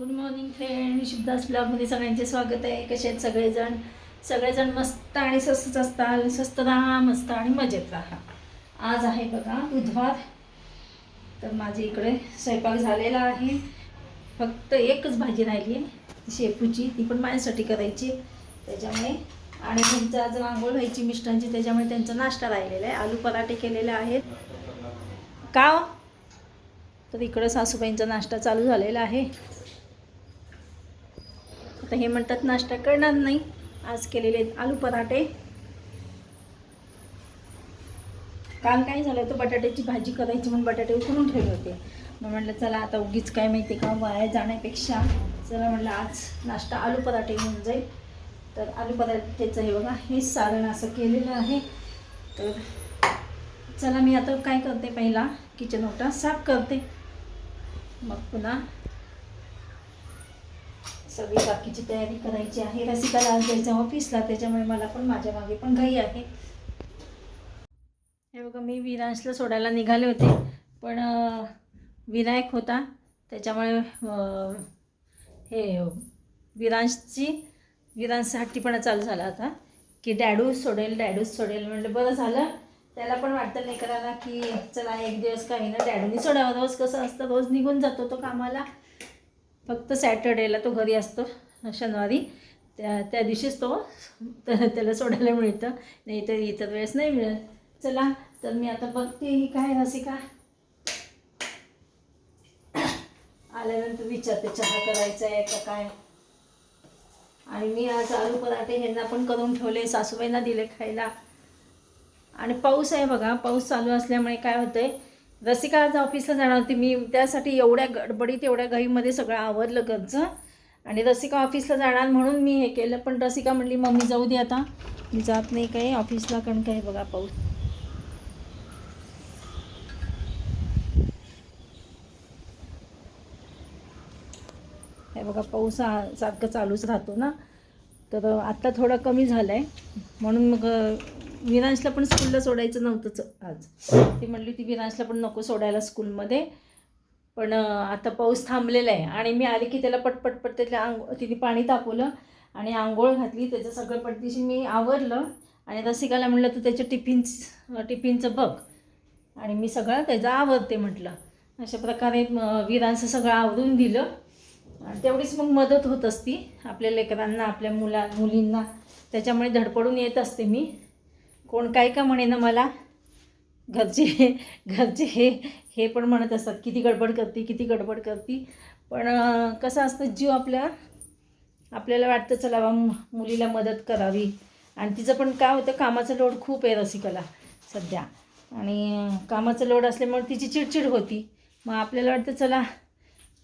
Good morning friend शुभदास ब्लॉगमध्ये सगळ्यांचे स्वागत आहे. कसे आहेत सगळेजण? सगळेजण मस्त आणि स्वस्तच असतात स्वस्त राहा मस्त आणि मजेत राहा. आज आहे बघा बुधवार. तर माझे इकडे स्वयंपाक झालेला आहे. फक्त एकच भाजी राहिली आहे. शेपूची. ती पण माझ्यासाठी करायची त्याच्यामुळे आणि त्यांचं आज रांगोळ व्हायची मिष्टांची. त्याच्यामुळे त्यांचा नाश्ता राहिलेला आहे. आलू पराठे केलेले आहेत. का हो? तर इकडं सासूबाईंचा नाश्ता चालू झालेला आहे. आता हे म्हणतात नाश्ता करणार नाही. आज केलेले आहेत आलू पराठे. काल काय झालं होतं बटाट्याची भाजी करायची म्हणून बटाटे उकळून ठेवले होते. मग म्हटलं चला आता उगीच काय माहिती का वाया जाण्यापेक्षा. चला म्हटलं आज नाश्ता आलू पराठे घेऊन जाईल. तर आलू पराठेचं हे बघा हे सारण असं केलेलं आहे. तर चला मी आता काय करते पहिला किचन ओटा साफ करते. मग पुन्हा सगळी बाकीची तयारी करायची आहे. रसिकाला आज जायचं ऑफिसला त्याच्यामुळे मला पण माझ्या मागे पण घाई आहे. हे बघा मी विरांशला सोडायला निघाले होते पण विनायक होता. त्याच्यामुळे हे विरांशची विरांशचा हट्टीपणा चालू झाला आता की डॅडूच सोडेल डॅडूच सोडेल म्हटलं बरं झालं. त्याला पण वाटतं नाही करायला की चला एक दिवस काही ना डॅडूनी सोडावं. रोज कसं असतं रोज निघून जातो तो कामाला. फक्त सॅटर्डेला तो घरी असतो शनिवारी. त्या त्या दिवशीच तो त्याला सोडायला मिळतं. नाही तर इतर वेळेस नाही मिळत. चला तर मी आता बघते ही काय रसिका. आल्यानंतर विचारते चहा करायचा आहे का काय? आणि मी आज आलू पराठे ह्यांना पण करून ठेवले सासूबाईंना दिले खायला. आणि पाऊस आहे बघा पाऊस चालू असल्यामुळे काय होतं आहे रसिका आज ऑफिसला जाणार होती. मी त्यासाठी एवढ्या गडबडीत एवढ्या घाईमध्ये सगळं आवरलं घरचं. आणि रसिका ऑफिसला जाणार म्हणून मी हे केलं. पण रसिका म्हणली मम्मी जाऊ दे आता. मी जात नाही काही ऑफिसला कारण काय बघा पाऊस. हे बघा पाऊस हा- सारखं चालूच राहतो ना. तर आत्ता थोडं कमी झालं आहे म्हणून मग विरांशला पण स्कूलला सोडायचं नव्हतंच आज. ती म्हणली ती विरांशला पण नको सोडायला स्कूलमध्ये पण आता पाऊस थांबलेला आहे आणि मी आले की त्याला पटपट पट त्याला आंघो तिने पाणी तापवलं आणि आंघोळ घातली त्याचं सगळं पटदिशी मी आवरलं आणि रसिकायला म्हटलं तू त्याच्या टिफिन्स टिफिनचं बघ. आणि मी सगळं त्याचं आवरते म्हटलं. अशा प्रकारे म, विरांचं सगळं आवरून दिलं. आणि तेवढीच मग मदत होत असती आपल्या लेकरांना आपल्या मुला मुलींना. त्याच्यामुळे धडपडून येत असते मी. कोण काय का म्हणेना मला? घरचे घरचे हे हे पण म्हणत असतात किती गडबड करते किती गडबड करते. पण कसं असतं जीव आपल्या आपल्याला वाटतं चला बा मुलीला मदत करावी. आणि तिचं पण काय होतं कामाचं लोड खूप आहे रसिकाला सध्या. आणि कामाचं लोड असल्यामुळे तिची चिडचिड होती. मग आपल्याला वाटतं चला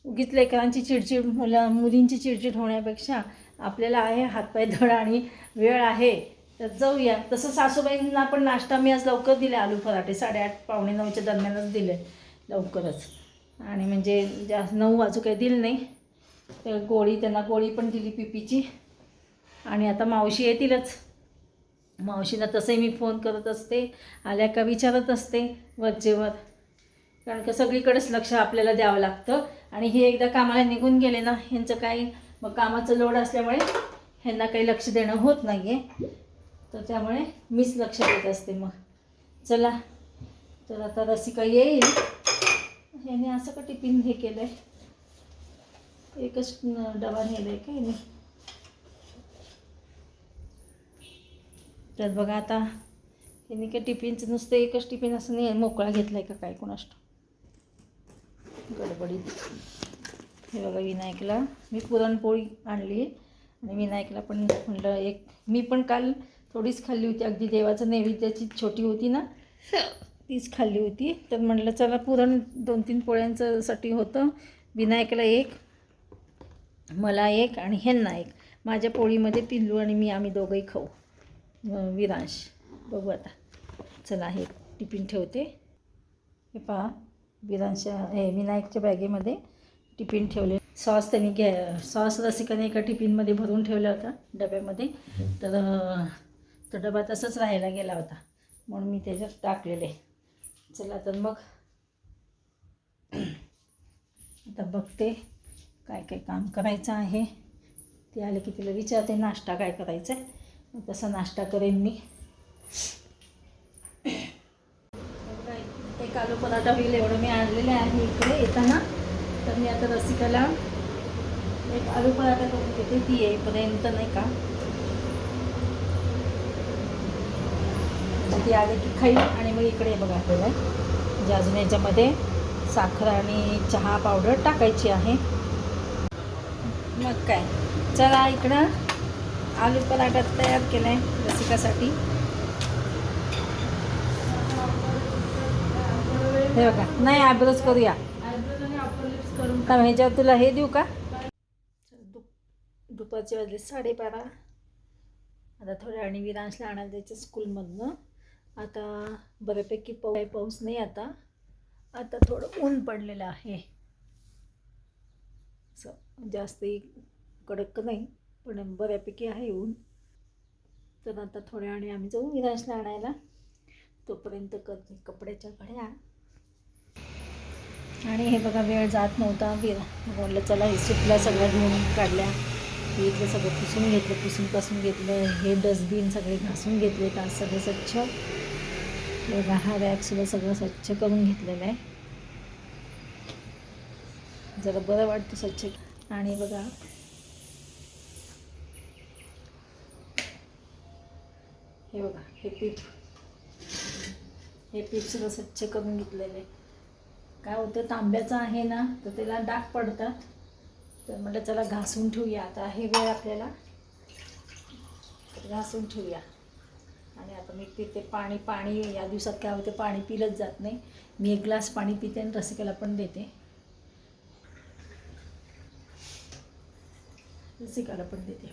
उगीच लेकरांची चिडचिड मुला मुलींची चिडचिड होण्यापेक्षा आपल्याला आहे हातपाय धड आणि वेळ आहे. तर जाऊया. तसं सासूबाईंना पण नाश्ता मी आज लवकर दिले आलू पराठे. साडेआठ पावणे नऊच्या दरम्यानच दिले लवकरच. आणि म्हणजे जास्त नऊ वाजू काही दिलं नाही. तर गोळी त्यांना गोळी पण दिली पिपीची. आणि आता मावशी येतीलच. मावशीला तसंही मी फोन करत असते. आल्या का विचारत असते वरचेवर. कारण का सगळीकडेच लक्ष आपल्याला द्यावं लागतं. आणि हे एकदा कामाला निघून गेले ना ह्यांचं काही मग कामाचं लोड असल्यामुळे ह्यांना काही लक्ष देणं होत नाही आहे तर त्यामुळे मीच लक्ष देत असते मग. चला तर आता रसिका येईल. ह्याने असं का टिफिन हे केलं आहे एकच डबा नेला आहे का नाही तर बघा आता ह्याने काय टिफिनचं नुसतं एकच टिफिन असं नाही मोकळा घेतला आहे का काय कोणाष्ट? गडबडीत. हे बघा विनायकला मी पुरणपोळी आणली. आणि विनायकला पण म्हटलं एक मी पण काल थोडीच खाल्ली होती. अगदी देवाचं नैवेद्याची छोटी होती ना? तीच खाल्ली होती. तर म्हटलं चला पुरण दोन तीन पोळ्यांचं साठी होतं. विनायकला एक मला एक आणि ह्यांना एक. माझ्या पोळीमध्ये पिल्लू आणि मी आम्ही दोघंही खाऊ. विरांश. बघू आता. चला हे टिफिन ठेवते. हे पहा विरांशच्या हे विनायकच्या बॅगेमध्ये टिफिन ठेवले. सॉस त्यांनी घ्या सॉस रसिकाने एका टिफिनमध्ये भरून ठेवला होता डब्यामध्ये. तर तो डबा तसंच राहायला गेला होता. म्हणून मी त्याच्यात टाकलेले. चला तर मग. आता बघते काय काय काम करायचं आहे. ती आले की तिला विचारते नाश्ता काय करायचा आहे. मग तसा नाश्ता करेन मी. एक आलू पराठा होईल एवढं मी आणलेले आहे इकडे येताना. तर मी आता रसिकाला एक आलू पराठा करून घेते ती येईपर्यंत नाही का. ती आली की खाईल. आणि मग इकडे बघा आपल्याला. म्हणजे अजून याच्यामध्ये साखर आणि चहा पावडर टाकायची आहे. मग काय? चला इकडं आलू पराठा तयार केला आहे रसिकासाठी. हे बघा. नाही आयब्रोज करूया. का ह्याच्यावर तुला हे देऊ का? दुपारचे वाजले साडेबारा. आता थोड्या आणि विरांशला आणायला द्यायचं स्कूलमधनं. आता बऱ्यापैकी पाऊ काही पाऊस नाही आता. आता थोडं ऊन पडलेलं आहे. असं जास्ती कडक नाही पण बऱ्यापैकी आहे ऊन. तर आता थोड्या आणि आम्ही जाऊ विरांशला आणायला. तोपर्यंत करते कपड्याच्या घड्या. आणि हे बघा वेळ जात नव्हता. विरा म्हटलं चला हे सुटल्या सगळ्या घेऊन काढल्या. हे इथलं सगळं पुसून घेतलं पुसून पासून घेतलं हे डस्टबिन सगळे घासून घेतले का सगळं स्वच्छ. बघा हा रॅकसुद्धा सगळं स्वच्छ करून घेतलेलं आहे. जरा बरं वाटतं स्वच्छ. आणि बघा. हे बघा हे पीठ. हे पीठसुद्धा स्वच्छ करून घेतलेलं आहे. काय होतं तांब्याचं आहे ना तर त्याला डाग पडतात. तर म्हटलं चला घासून ठेवूया. आता हे वेळ आपल्याला घासून ठेवूया. आणि आता मी पिते पाणी पाणी या दिवसात काय होते पाणी पिलंच जात नाही. मी एक ग्लास पाणी पिते आणि रसिकाला पण देते. रसिकाला पण देते.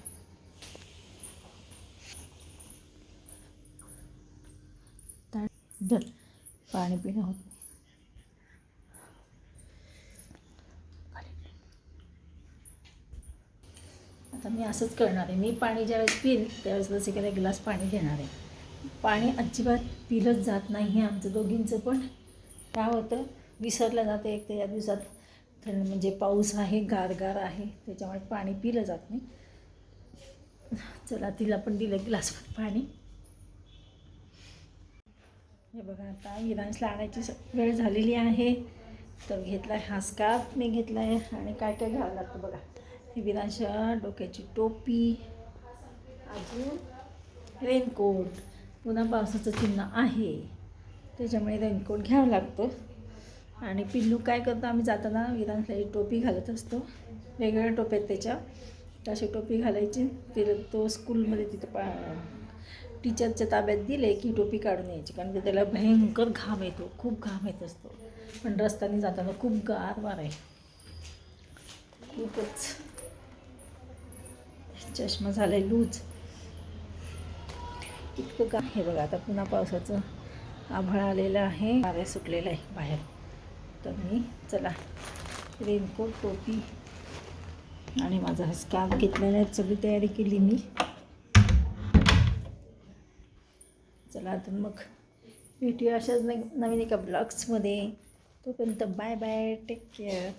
पाणी पिणं होतं. मी असंच करणार आहे. मी पाणी ज्यावेळेस पिईन त्यावेळेस रसिकाला ग्लास पाणी देणार आहे. पाणी अजिबात पिलंच जात नाही हे आमचं दोघींचं पण. काय होतं? विसरलं जातं एक तर या दिवसात. थंड म्हणजे पाऊस आहे गारगार आहे त्याच्यामुळे पाणी पिलं जात नाही. चला तिला पण दिलं ग्लासभर पाणी हे बघा आता विरांशला आणायची वेळ झालेली आहे. तर घेतला आहे हा स्कार्फ मी घेतला आहे आणि काय काय घ्यावं लागतं बघा. विरांश डोक्याची टोपी. अजून रेनकोट पुन्हा पावसाचं चिन्ह आहे. त्याच्यामुळे रेनकोट घ्यावं लागतो. आणि पिल्लू काय करतो आम्ही जाताना विरांशला एक टोपी घालत असतो. वेगवेगळ्या टोप्या आहेत त्याच्या. तशी टोपी घालायची. तिला तो स्कूलमध्ये तिथं पा टीचरच्या ताब्यात दिले की टोपी काढून यायची. कारण की त्याला भयंकर घाम येतो. खूप घाम येत असतो. पण रस्त्याने जाताना खूप गार वार आहे. खूपच. चष्मा झाला आहे लूज. इतकं का? हे बघा आता पुन्हा पावसाचं आभाळ आलेलं आहे. वारे सुटलेलं आहे बाहेर. तर मी चला रेनकोट टोपी आणि माझा हा स्कार्फ घेतलेला सगळी तयारी केली मी. चला तर मग भेटूया अशाच नवीन एका ब्लॉग्समध्ये तोपर्यंत बाय बाय टेक केअर